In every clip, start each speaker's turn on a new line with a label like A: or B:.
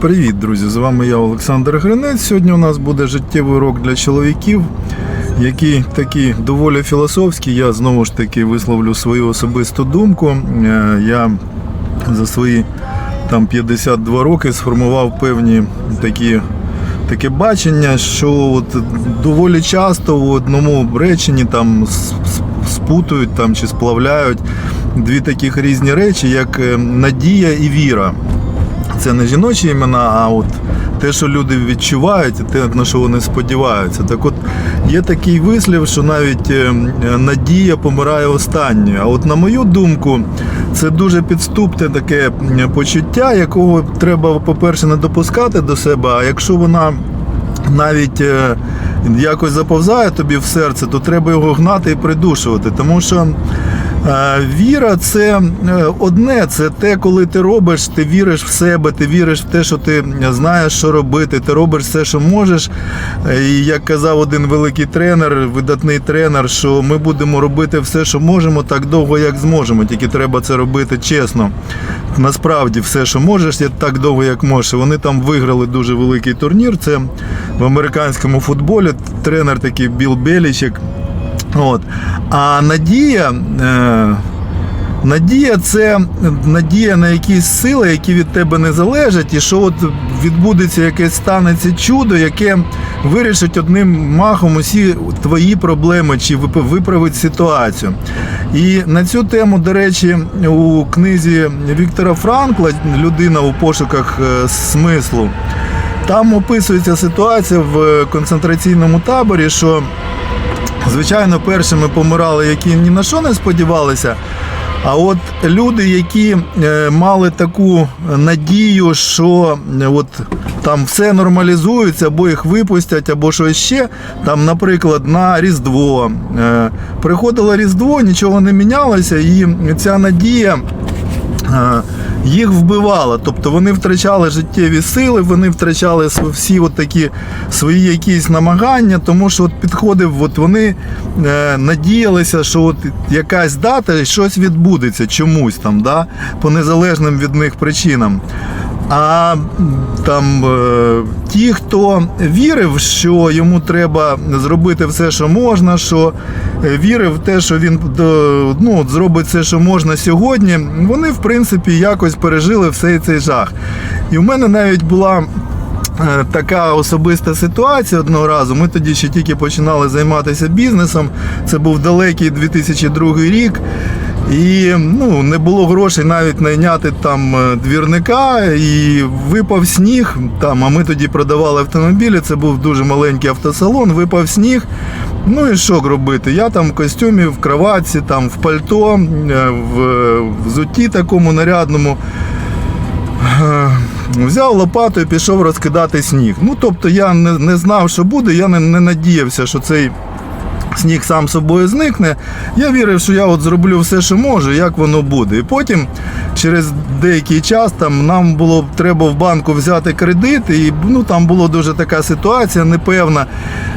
A: Привіт, друзі! З вами я, Олександр Гринець. Сьогодні у нас буде життєвий урок для чоловіків, який такий доволі філософський. Я знову ж таки висловлю свою особисту думку. Е, Я за свої там 52 роки сформував певні такі. Таке бачення, що от доволі часто в одному реченні там спутують там чи сплавляють дві таких різні речі, як е, надія і віра це не жіночі імена, а от те, що люди відчувають, і те, на що вони сподіваються. Так от є такий вислів, що навіть е, надія помирає останньою. А от на мою думку, це дуже підступне таке почуття, якого треба, по-перше, не допускати до себе, а якщо вона навіть е, якось заповзає тобі в серце, то треба його гнати і придушувати. Тому що віра це е, одне, це те, коли ти робиш, ти віриш в себе, ти віриш в те, що ти знаєш, що робити, ти робиш все, що можеш. Е, І як казав один великий тренер, видатний тренер, що ми будемо робити все, що можемо, так довго, як зможемо. Тільки треба це робити чесно. Насправді, все, що можеш, є так довго, як можеш. Вони там виграли дуже великий турнір. Це в американському футболі. Тренер такий Біл Белічек. От. А надія. Е- Надія це надія на якісь сили, які від тебе не залежать, і що от відбудеться якесь станеться чудо, яке вирішить одним махом усі твої проблеми чи виправить ситуацію. І на цю тему, до речі, у книзі Віктора Франкла Людина у пошуках е, смислу. Там описується ситуація в концентраційному таборі, що Звичайно, першими помирали, які ні на що не сподівалися. А от люди, які е, мали таку надію, що е, от там все нормалізується, або їх випустять, або щось ще. Там, наприклад, на Різдво. Е, приходило Різдво, нічого не мінялося, і ця надія. Їх вбивала, тобто вони втрачали життєві сили, вони втрачали всі от такі свої якісь намагання, тому що от підходив, от вони е, надіялися, що от якась дата щось відбудеться чомусь там, да, по незалежним від них причинам. А там е, ті, хто вірив, що йому треба зробити все, що можна, що е, вірив в те, що він до- ну, зробить все, що можна сьогодні, вони в принципі якось пережили все цей жах. І в мене навіть була. е, Така особиста ситуація одного разу. Ми тоді ще тільки починали займатися бізнесом. Це був далекий 2002 рік. І ну, не було грошей навіть найняти там е, двірника, і випав сніг. Там, а ми тоді продавали автомобілі. Це був дуже маленький автосалон, випав сніг. Ну і що робити? Я там в костюмі, в кроватці, там в пальто, е, в взутті такому нарядному. Е, Взяв лопату і пішов розкидати сніг. Ну, тобто я не, не знав, що буде, я не, не надіявся, що цей сніг сам собою зникне. Я вірив, що я от зроблю все, що можу, як воно буде. І потім, через деякий час, там нам було треба в банку взяти кредит, і ну, там була дуже така ситуація непевна.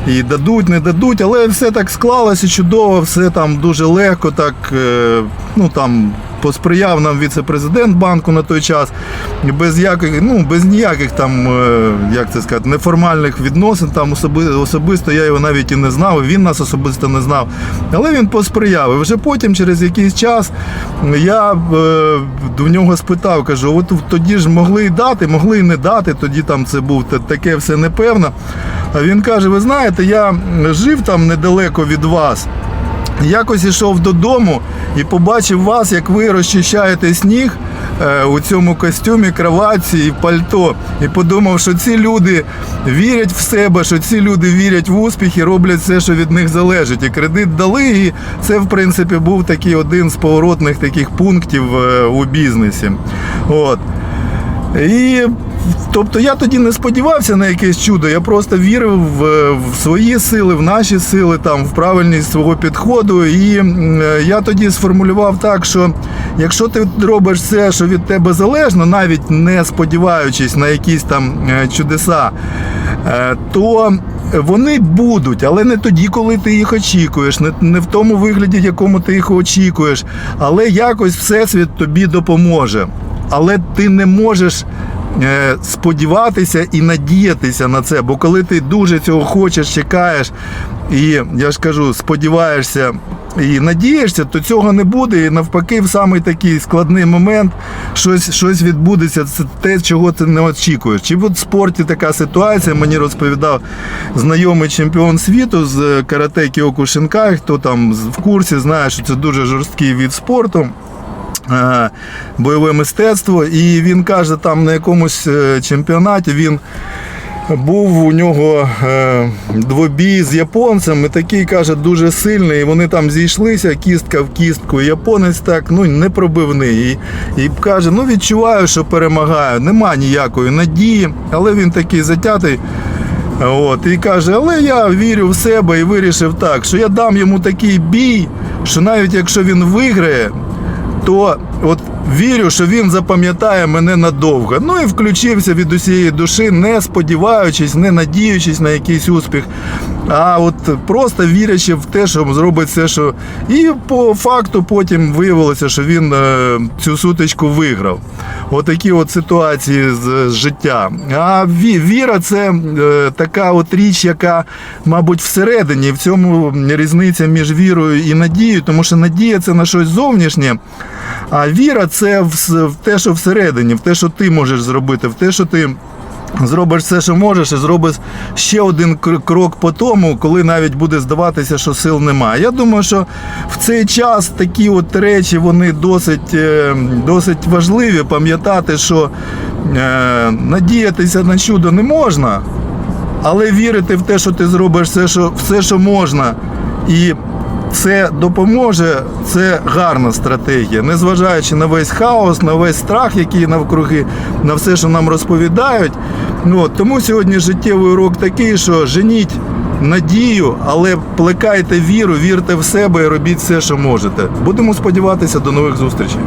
A: І дадуть, не дадуть, але все так склалося чудово, все там дуже легко, так е, ну там. Посприяв нам віце-президент банку на той час, без яких, ну без ніяких там, е, як це сказати, неформальних відносин. Там особи, особисто я його навіть і не знав. Він нас особисто не знав. Але він посприяв. І вже потім, через якийсь час, я е, до нього спитав, кажу: от тоді ж могли і дати, могли і не дати. Тоді там це був та- таке все непевно. А він каже: ви знаєте, я жив там недалеко від вас. Якось ішов додому і побачив вас, як ви розчищаєте сніг е, у цьому костюмі, кроватці і пальто. І подумав, що ці люди вірять в себе, що ці люди вірять в успіх і роблять все, що від них залежить. І кредит дали. І це, в принципі, був такий один з поворотних таких пунктів е, у бізнесі. От. І тобто я тоді не сподівався на якесь чудо. Я просто вірив в, в свої сили, в наші сили, там, в правильність свого підходу. І е, я тоді сформулював так, що якщо ти робиш все, що від тебе залежно, навіть не сподіваючись на якісь там е, чудеса, е, то вони будуть, але не тоді, коли ти їх очікуєш, не, не в тому вигляді, в якому ти їх очікуєш, але якось всесвіт тобі допоможе. Але ти не можеш сподіватися і надіятися на це. Бо коли ти дуже цього хочеш, чекаєш, і я ж кажу, сподіваєшся і надієшся, то цього не буде. І навпаки, в самий такий складний момент щось, щось відбудеться. Це те, чого ти не очікуєш. Чи от в спорті така ситуація, мені розповідав знайомий чемпіон світу з е, карате Кіокушинкай, хто там в курсі знає, що це дуже жорсткий від спорту. Е, Бойове мистецтво, і він каже, там на якомусь е, чемпіонаті він був у нього е, двобій з японцем, і такий каже, дуже сильний. І вони там зійшлися, кістка в кістку. І японець так ну не пробивний. І, і каже: ну відчуваю, що перемагаю. Нема ніякої надії, але він такий затятий. От, і каже, але я вірю в себе і вирішив так, що я дам йому такий бій, що навіть якщо він виграє, то от вірю, що він запам'ятає мене надовго. Ну і включився від усієї душі, не сподіваючись, не надіючись на якийсь успіх, а от просто вірячи в те, що зробить все, що. І по факту потім виявилося, що він е, цю сутичку виграв. Отакі от ситуації з, життя. А ві- віра це е, така от річ, яка, мабуть, всередині. В цьому різниця між вірою і надією, тому що надія це на щось зовнішнє. А віра це в, те, що всередині, в те, що ти можеш зробити, в те, що ти зробиш все, що можеш, і зробиш ще один крок по тому, коли навіть буде здаватися, що сил немає. Я думаю, що в цей час такі от речі вони досить, е, досить важливі. Пам'ятати, що е, надіятися на чудо не можна, але вірити в те, що ти зробиш все, що, все, що можна. І це допоможе, це гарна стратегія, незважаючи на весь хаос, на весь страх, який навкруги, на все, що нам розповідають. Ну, тому сьогодні життєвий урок такий, що женіть надію, але плекайте віру, вірте в себе і робіть все, що можете. Будемо сподіватися до нових зустрічей.